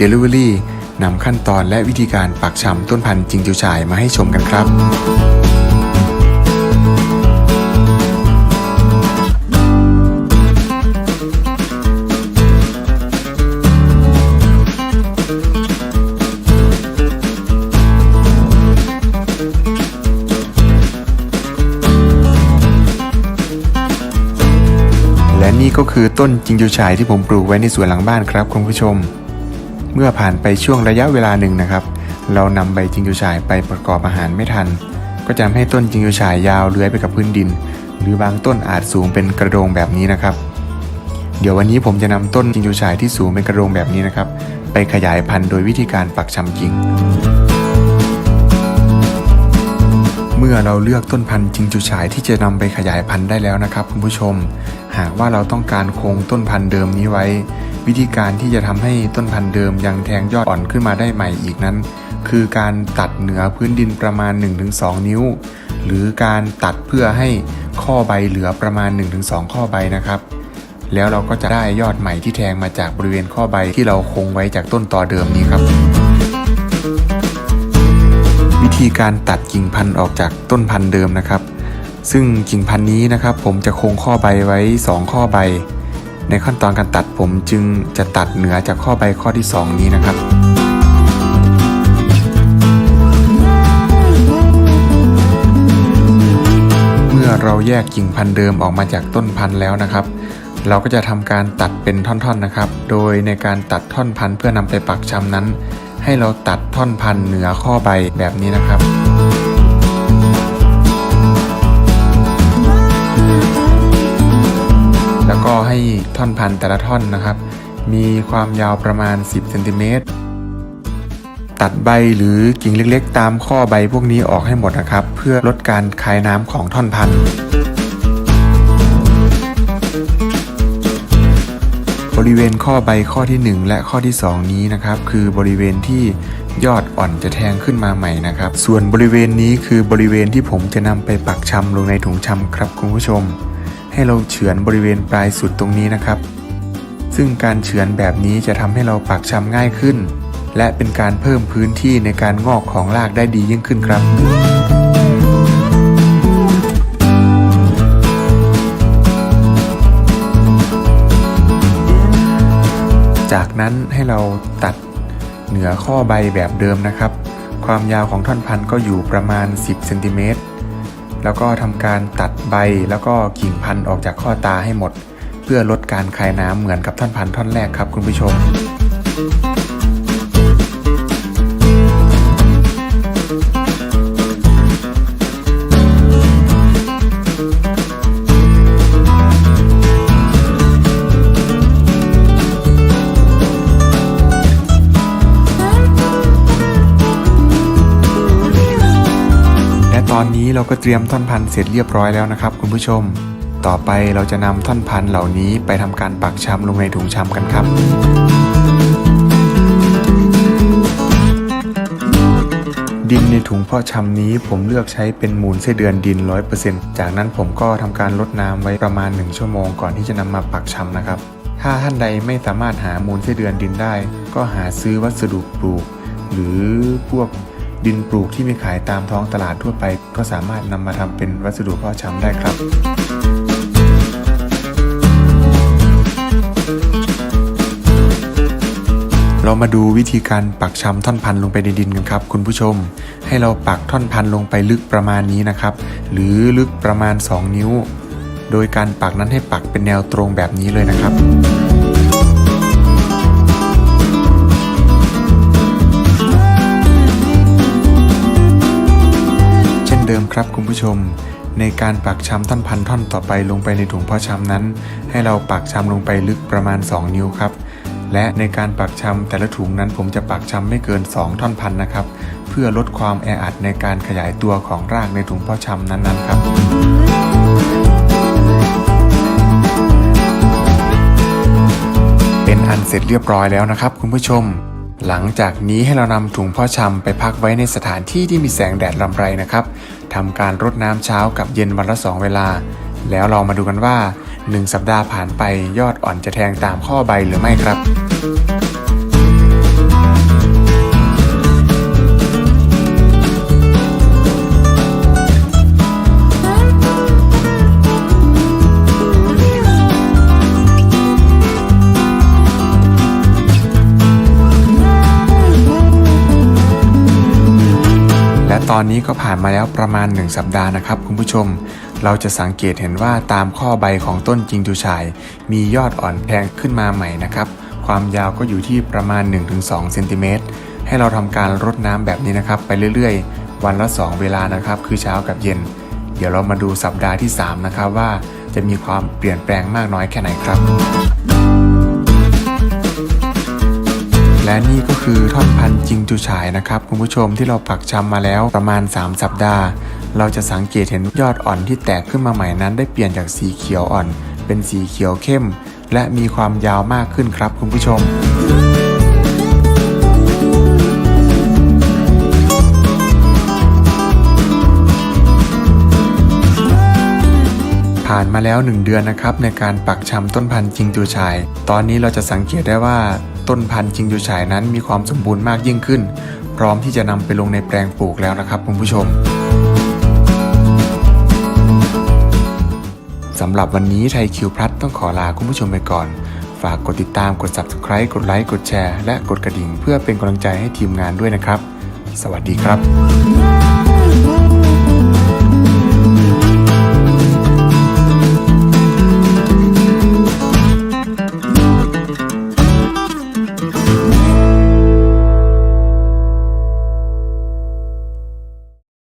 Delivery นำขั้นตอนและวิธีการปักชำต้นพันธุ์จิงจูฉายมาให้ชมกันครับ และนี่ก็คือต้นจิงจูฉายที่ผมปลูกไว้ในสวนหลังบ้านครับคุณผู้ชม เมื่อผ่านไปช่วงระยะเวลาหนึ่งนะครับ เรานำใบจิงจูฉายไปประกอบอาหารไม่ทัน ก็จะทำให้ต้นจิงจูฉายยาวเลื้อยไปกับพื้นดิน หรือบางต้นอาจสูงเป็นกระโดงแบบนี้นะครับ เดี๋ยววันนี้ผมจะนำต้นจิงจูฉายที่สูงเป็นกระโดงแบบนี้นะครับ ไปขยายพันธุ์โดยวิธีการปักชำกิ่ง มื่อเราเลือกต้นพันธุ์จิงจูฉายที่จะนำไปขยายพันธุ์ได้แล้วนะครับ คุณผู้ชม หากว่าเราต้องการคงต้นพันธุ์เดิมนี้ไว้ วิธีการที่จะทำให้ต้นพันธุ์เดิมยังแทงยอดอ่อนขึ้นมาได้ใหม่อีกนั้น คือการตัดเหนือพื้นดินประมาณ 1-2 นิ้ว หรือการตัดเพื่อให้ข้อใบเหลือประมาณ 1-2 ข้อใบนะครับ แล้วเราก็จะได้ยอดใหม่ที่แทงมาจากบริเวณข้อใบที่เราคงไว้จากต้นตอเดิมนี้ครับ ธีการตัดกิ่งพันธุ์ออกจากต้นพันธุ์เดิมนะครับ ซึ่งกิ่งพันธุ์นี้นะครับ ผมจะคงข้อใบไว้ 2 ข้อใบ ในขั้นตอนการตัดผมจึงจะตัดเหนือจากข้อใบข้อที่ 2 นี้นะครับเมื่อเราแยกกิ่งพันธุ์เดิมออกมาจากต้นพันธุ์แล้วนะครับ เราก็จะทำการตัดเป็นท่อนๆนะครับ โดยในการตัดท่อนพันธุ์เพื่อนำไปปักชำนั้น ให้เราตัดท่อนพันธุ์เหนือข้อใบแบบนี้นะครับ แล้วก็ให้ท่อนพันธุ์แต่ละท่อนนะครับ มีความยาวประมาณ 10เซนติเมตรตัดใบหรือกิ่งเล็กๆ ตามข้อใบพวกนี้ออกให้หมดนะครับ เพื่อลดการคายน้ำของท่อนพันธุ์ ณข้อใบข้อที่ 1 และข้อที่ 2 นี้นะครับ คือบริเวณที่ยอดอ่อนจะแทงขึ้นมาใหม่นะครับ ส่วนบริเวณนี้คือบริเวณที่ผมจะนำไปปักชำลงในถุงชำครับคุณผู้ชม ให้เราเฉือนบริเวณปลายสุดตรงนี้นะครับ ซึ่งการเฉือนแบบนี้จะทำให้เราปักชำง่ายขึ้น และเป็นการเพิ่มพื้นที่ในการงอกของรากได้ดียิ่งขึ้นครับ จากนั้นให้เราตัดเหนือข้อใบแบบเดิมนะครับ ความยาวของท่อนพันธุ์ก็อยู่ประมาณ 10เซนติเมตรแล้วก็ทำการตัดใบแล้วก็กิ่งพันธุ์ออกจากข้อตาให้หมด เพื่อลดการคายน้ำเหมือนกับท่อนพันธุ์ท่อนแรกครับคุณผู้ชม ตอนนี้เราก็เตรียมท่อนพันเสร็จเรียบร้อยแล้วนะครับ คุณผู้ชม ต่อไปเราจะนำท่อนพันเหล่านี้ไปทำการปักชำลงในถุงชำกันครับดินในถุงเพาะชำนี้ผมเลือกใช้เป็นมูลไส้เดือนดิน 100%จากนั้นผมก็ทำการลดน้ำไว้ประมาณ 1 ชั่วโมงก่อนที่จะนำมาปักชำนะครับ ถ้าท่านใดไม่สามารถหามูลไส้เดือนดินได้ ก็หาซื้อวัสดุปลูก หรือพวก ดินปลูกที่มีขายตามท้องตลาดทั่วไป ก็สามารถนำมาทำเป็นวัสดุเพาะชำได้ครับเรามาดูวิธีการปักชำท่อนพันลงไปในดินกันครับ คุณผู้ชม ให้เราปักท่อนพันลงไปลึกประมาณนี้นะครับ หรือลึกประมาณ 2 นิ้ว โดยการปักนั้นให้ปักเป็นแนวตรงแบบนี้เลยนะครับ ดิมครับคุณผู้ชม ในการปักชำท่อนพันท่อนต่อไปลงไปในถุงพาะชำนั้น ให้เราปักชำลงไปลึกประมาณ 2 นิ้วครับ และในการปักชำแต่ละถุงนั้นผมจะปักชำไม่เกิน 2 ท่อนพันนะครับ เพื่อลดความแออัดในการขยายตัวของรากในถุงพาะชำนั้นๆ ครับเป็นอันเสร็จเรียบร้อยแล้วนะครับคุณผู้ชม หลังจากนี้ให้เรานำถุงพ่อชำไปพักไว้ในสถานที่ที่มีแสงแดดลำไรนะครับทำการรดน้ำเช้ากับเย็นวันละสองเวลา แล้วลองมาดูกันว่า 1 สัปดาห์ผ่านไปยอดอ่อนจะแทงตามข้อใบหรือไม่ครับ อนนี้ก็ผ่านมาแล้วประมาณ 1 สัปดาห์นะครับคุณผู้ชม เราจะสังเกตเห็นว่าตามข้อใบของต้นจิงจูฉาย มียอดอ่อนแทงขึ้นมาใหม่นะครับ ความยาวก็อยู่ที่ประมาณ 1-2เซนติเมตรให้เราทำการรดน้ำแบบนี้นะครับ ไปเรื่อยๆ วันละ 2 เวลานะครับ คือเช้ากับเย็น เดี๋ยวเรามาดูสัปดาห์ที่ 3 นะครับว่าจะมีความเปลี่ยนแปลงมากน้อยแค่ไหนครับ และนี่ก็คือท่อนพันธุ์จิงจูฉายนะครับคุณผู้ชมที่เราปักชำมาแล้วประมาณ 3 สัปดาห์ เราจะสังเกตเห็นยอดอ่อนที่แตกขึ้นมาใหม่นั้น ได้เปลี่ยนจากสีเขียวอ่อน เป็นสีเขียวเข้ม และมีความยาวมากขึ้นครับคุณผู้ชมผ่านมาแล้ว 1 เดือนนะครับในการปักชำต้นพันธุ์จิงจูฉาย ตอนนี้เราจะสังเกตได้ว่า ต้นพันธุ์จิงจูฉายนั้นมีความสมบูรณ์มากยิ่งขึ้น พร้อมที่จะนำไปลงในแปลงปลูกแล้วนะครับคุณผู้ชมสำหรับวันนี้ไทยคิวพลัดต้องขอลาคุณผู้ชมไปก่อน ฝากกดติดตามกด subscribe กดไลค์กดแชร์และกดกระดิ่ง เพื่อเป็นกำลังใจให้ทีมงานด้วยนะครับ สวัสดีครับ